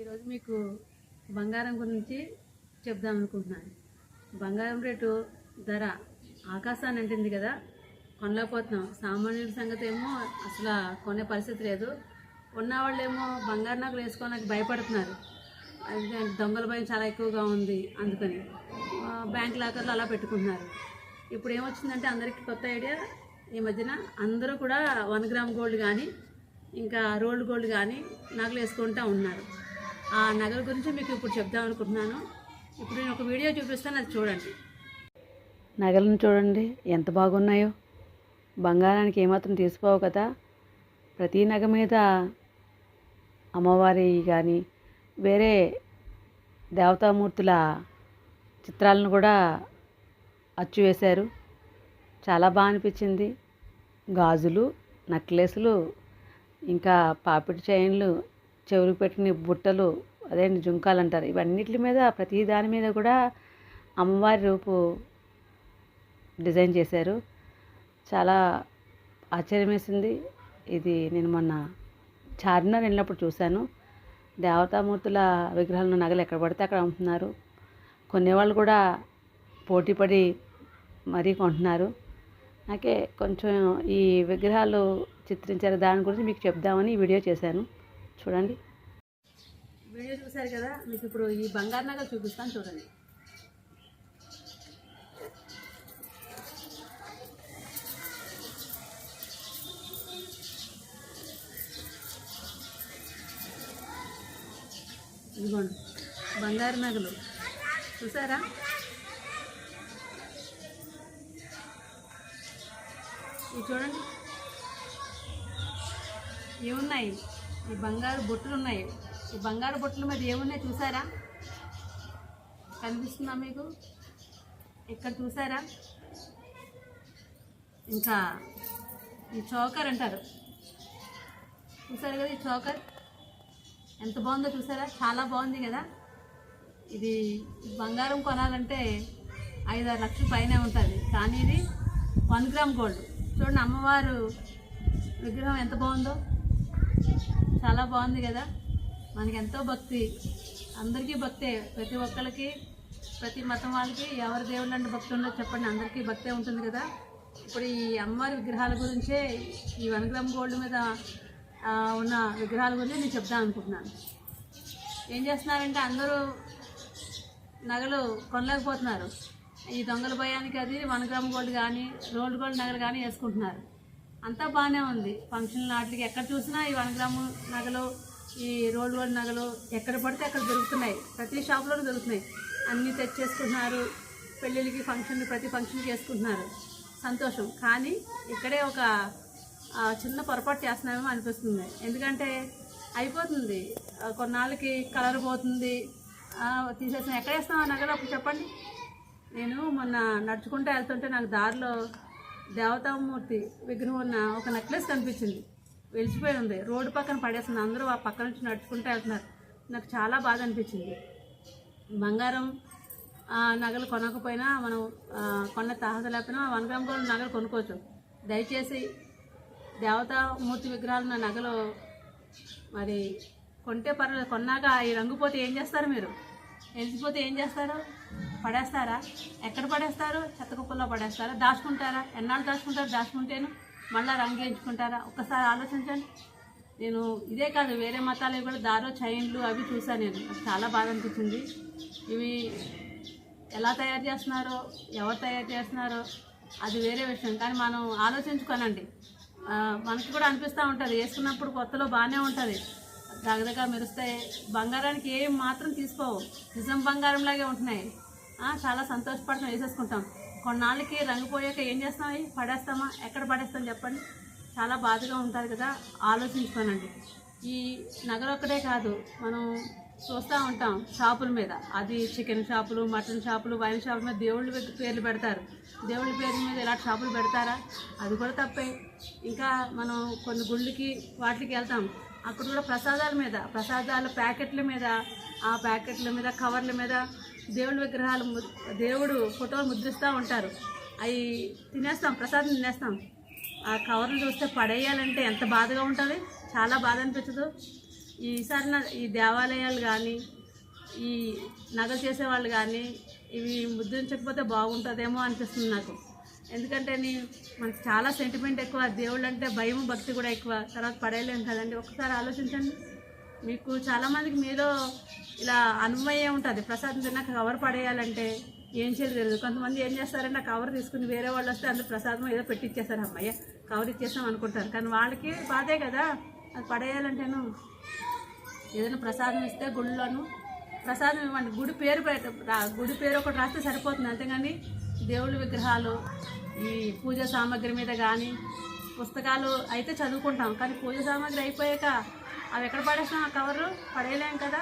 ఈరోజు మీకు బంగారం గురించి చెప్దాం అనుకుంటున్నాను. బంగారం రేటు ధర ఆకాశాన్ని అంటుంది కదా కొనలేకపోతున్నాం. సామాన్యుల సంగతి ఏమో అసలు కొనే పరిస్థితి లేదు. ఉన్నవాళ్ళేమో బంగారు నగలు వేసుకోవడానికి భయపడుతున్నారు. దొంగల భయం చాలా ఎక్కువగా ఉంది అందుకని. బ్యాంక్ లాకర్లు అలా పెట్టుకుంటున్నారు. ఇప్పుడు ఏమొచ్చిందంటే అందరికీ కొత్త ఐడియా. ఈ మధ్యన అందరూ కూడా వన్ గ్రామ్ గోల్డ్ కానీ ఇంకా రోల్డ్ గోల్డ్ కానీ నగలు వేసుకుంటూ ఉన్నారు. ఆ నగల గురించి మీకు ఇప్పుడు చెప్దాం అనుకుంటున్నాను. ఇప్పుడు నేను ఒక వీడియో చూపిస్తాను అది చూడండి. నగలను చూడండి ఎంత బాగున్నాయో. బంగారానికి ఏమాత్రం తీసుకోవు కదా. ప్రతి నగ మీద అమ్మవారి కానీ వేరే దేవతామూర్తుల చిత్రాలను కూడా అచ్చు వేశారు. చాలా బాగా అనిపించింది. గాజులు నెక్లెస్లు ఇంకా పాపిడి చైన్లు చెవులు పెట్టిన బుట్టలు అదే జుంకాలు అంటారు ఇవన్నిటి మీద ప్రతి దాని మీద కూడా అమ్మవారి రూపు డిజైన్ చేశారు. చాలా ఆశ్చర్యం వేసింది ఇది నేను మొన్న చార్మినార్ వెళ్ళినప్పుడు చూశాను. దేవతామూర్తుల విగ్రహాలను నగలు ఎక్కడ పడితే అక్కడ అమ్ముతున్నారు. కొనేవాళ్ళు కూడా పోటీపడి మరీ కొంటున్నారు. నాకే కొంచెం ఈ విగ్రహాలు చిత్రించారు. దాని గురించి మీకు చెప్దామని ఈ వీడియో చేశాను. చూడండి. వీడియో చూశారు కదా మీకు ఇప్పుడు ఈ బంగారు నగలు చూపిస్తాను చూడండి. ఇదిగోండి బంగారు నగలు. చూసారా? ఇవి చూడండి. ఇవి ఉన్నాయి ఈ బంగారు బొట్టులు ఉన్నాయి. ఈ బంగారు బొట్టల మీద ఏమున్నాయి చూసారా? కనిపిస్తుందా మీకు? ఇక్కడ చూసారా? ఇంకా ఈ చోకర్ అంటారు. చూసారు కదా ఈ చోకర్? ఎంత బాగుందో చూసారా? చాలా బాగుంది కదా. ఇది బంగారం కొనాలంటే ఐదారు లక్షల పైనే ఉంటుంది. కానీ ఇది వన్ గ్రామ్ గోల్డ్. చూడండి అమ్మవారు విగ్రహం ఎంత బాగుందో. చాలా బాగుంది కదా. మనకి ఎంతో భక్తి. అందరికీ భక్తే. ప్రతి ఒక్కరికి ప్రతి మతం వాళ్ళకి ఎవరి దేవుళ్ళు అంటే భక్తి ఉండదు చెప్పండి. అందరికీ భక్తే ఉంటుంది కదా. ఇప్పుడు ఈ అమ్మవారి విగ్రహాల గురించే ఈ వన్ గోల్డ్ మీద ఉన్న విగ్రహాల గురించి నేను చెప్దాం అనుకుంటున్నాను. ఏం చేస్తున్నారంటే అందరూ నగలు కొనలేకపోతున్నారు. ఈ దొంగల భయానికి అది వన్ గ్రామ్ గోల్డ్ కానీ రోల్డ్ గోల్డ్ నగలు కానీ వేసుకుంటున్నారు. అంతా బాగానే ఉంది. ఫంక్షన్ నాటికి ఎక్కడ చూసినా ఈ వన్ గ్రాము నగలు ఈ రోల్డ్ గోల్డ్ నగలు ఎక్కడ పడితే అక్కడ దొరుకుతున్నాయి. ప్రతి షాప్లోనూ దొరుకుతున్నాయి. అన్నీ తెచ్చేసుకుంటున్నారు. పెళ్ళిళ్ళకి ఫంక్షన్ ప్రతి ఫంక్షన్కి వేసుకుంటున్నారు సంతోషం. కానీ ఇక్కడే ఒక చిన్న పొరపాటు చేస్తున్నామేమో అనిపిస్తుంది. ఎందుకంటే అయిపోతుంది. కొన్నాళ్ళకి కలర్ పోతుంది. తీసేసిన ఎక్కడ వేస్తాం ఆ నగలు? అప్పుడు చెప్పండి. నేను మొన్న నడుచుకుంటూ వెళ్తుంటే నాకు దారిలో దేవతామూర్తి విగ్రహం ఉన్న ఒక నెక్లెస్ కనిపించింది. వెలిసిపోయి ఉంది. రోడ్డు పక్కన పడేస్తుంది అందరూ ఆ పక్క నుంచి నడుచుకుంటూ వెళ్తున్నారు. నాకు చాలా బాధ అనిపించింది. బంగారం ఆ, నగలు కొనకపోయినా మనం కొన్న తాహత లేకపోయినా వన్ గ్రామ్ గోల్డ్ నగలు కొనుక్కోవచ్చు. దయచేసి దేవతామూర్తి విగ్రహాలు నా నగలు మరి కొంటే పర్వాలేదు. కొన్నాక ఈ రంగు పోతే ఏం చేస్తారు మీరు? వెలిసిపోతే ఏం చేస్తారు? పడేస్తారా? ఎక్కడ పడేస్తారు? చెత్త కుప్పల్లో పడేస్తారా? దాచుకుంటారా? ఎన్నాళ్ళు దాచుకుంటారు? దాచుకుంటేను మళ్ళీ రంగు వేయించుకుంటారా ఒక్కసారి ఆలోచించండి. నేను ఇదే కాదు వేరే మతాలు కూడా దారో చైన్లు అవి చూసాను నేను. చాలా బాధ అనిపించింది. ఇవి ఎలా తయారు చేస్తున్నారో ఎవరు తయారు చేస్తున్నారో అది వేరే విషయం. కానీ మనం ఆలోచించుకోనండి. మనకు మనకి కూడా అనిపిస్తూ ఉంటుంది. వేసుకున్నప్పుడు కొత్తలో బాగానే ఉంటుంది. దగ్గరగా మెరుస్తాయి బంగారానికి ఏం మాత్రం తీసుకోవు. నిజం బంగారంలాగే ఉంటున్నాయి. చాలా సంతోషపడతాం వేసేసుకుంటాం. కొన్నాళ్ళకి రంగు పోయాక ఏం చేస్తాం? పడేస్తామా? ఎక్కడ పడేస్తాం చెప్పండి. చాలా బాధగా ఉంటారు కదా ఆలోచించుకోనండి. ఈ నగరం ఒక్కటే కాదు మనం చూస్తూ ఉంటాం షాపుల మీద. అది చికెన్ షాపులు మటన్ షాపులు వైన్ షాపుల మీద దేవుళ్ళ పేర్లు పెడతారు. దేవుళ్ళ పేర్ల మీద ఇలాంటి షాపులు పెడతారా? అది కూడా తప్పే. ఇంకా మనం కొన్ని గుళ్ళకి వాటికి వెళ్తాం. అక్కడ కూడా ప్రసాదాల మీద ప్రసాదాల ప్యాకెట్ల మీద ఆ ప్యాకెట్ల మీద కవర్ల మీద దేవుడి విగ్రహాలు దేవుడు ఫోటోలు ముద్రిస్తూ ఉంటారు. అవి తినేస్తాం ప్రసాదం తినేస్తాం. ఆ కవర్లు చూస్తే పడేయాలంటే ఎంత బాధగా ఉంటుంది? చాలా బాధ అనిపించదు. ఈసారి ఈ దేవాలయాలు కానీ ఈ నగలు చేసేవాళ్ళు కానీ ఇవి ముద్రించకపోతే బాగుంటుందేమో అనిపిస్తుంది నాకు. ఎందుకంటే నీ- మనకి చాలా సెంటిమెంట్ ఎక్కువ. దేవుళ్ళు అంటే భయం భక్తి కూడా ఎక్కువ. తర్వాత పడేయలేం కదండి. ఒకసారి ఆలోచించండి. మీకు చాలామందికి మీలో ఇలా అనుమయం ఉంటుంది. ప్రసాదం తిన్నాక కవర్ పడేయాలంటే ఏం చేయాలి తెలియదు. కొంతమంది ఏం చేస్తారంటే ఆ కవర్ తీసుకుని వేరే వాళ్ళు వస్తే అందులో ప్రసాదం ఏదో పెట్టిచ్చేస్తారు. అమ్మయ్య కవర్ ఇచ్చేస్తాం అనుకుంటారు. కానీ వాళ్ళకి బాధే కదా. అది పడేయాలంటేను ఏదైనా ప్రసాదం ఇస్తే గుడిలోను ప్రసాదం ఇవ్వండి. గుడి పేరు గుడి పేరు ఒకటి రాస్తే సరిపోతుంది. అంతేగాని దేవుళ్ళ విగ్రహాలు ఈ పూజ సామాగ్రి మీద కానీ పుస్తకాలు అయితే చదువుకుంటాం. కానీ పూజ సామాగ్రి అయిపోయాక అవి ఎక్కడ పడేస్తాం ఆ కవరు పడేయలేం కదా.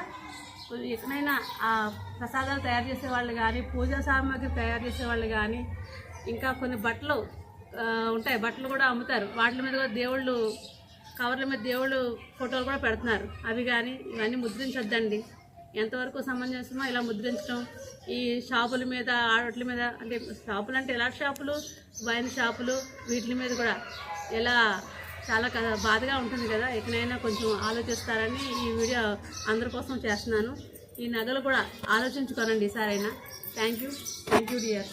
ఎక్కడైనా ఆ ప్రసాదాలు తయారు చేసే వాళ్ళు కానీ పూజా సామాగ్రి తయారు చేసే వాళ్ళు కానీ ఇంకా కొన్ని బట్టలు ఉంటాయి. బట్టలు కూడా అమ్ముతారు. వాటి మీద కూడా దేవుళ్ళు కవర్ల మీద దేవుళ్ళు ఫోటోలు కూడా పెడుతున్నారు. అవి కానీ ఇవన్నీ ముద్రించొద్దండి. ఎంతవరకు సమంజసమో ఇలా ముద్రించడం. ఈ షాపుల మీద ఆడట్ల మీద అంటే షాపులు అంటే ఎలా షాపులు? వైన్ షాపులు వీటి మీద కూడా ఎలా చాలా కదా బాధగా ఉంటుంది కదా. ఎక్కడైనా కొంచెం ఆలోచిస్తారని ఈ వీడియో అందరి కోసం చేస్తున్నాను. ఈ నగలు కూడా ఆలోచించుకోనండి ఈసారైనా. Thank you. Thank you dear.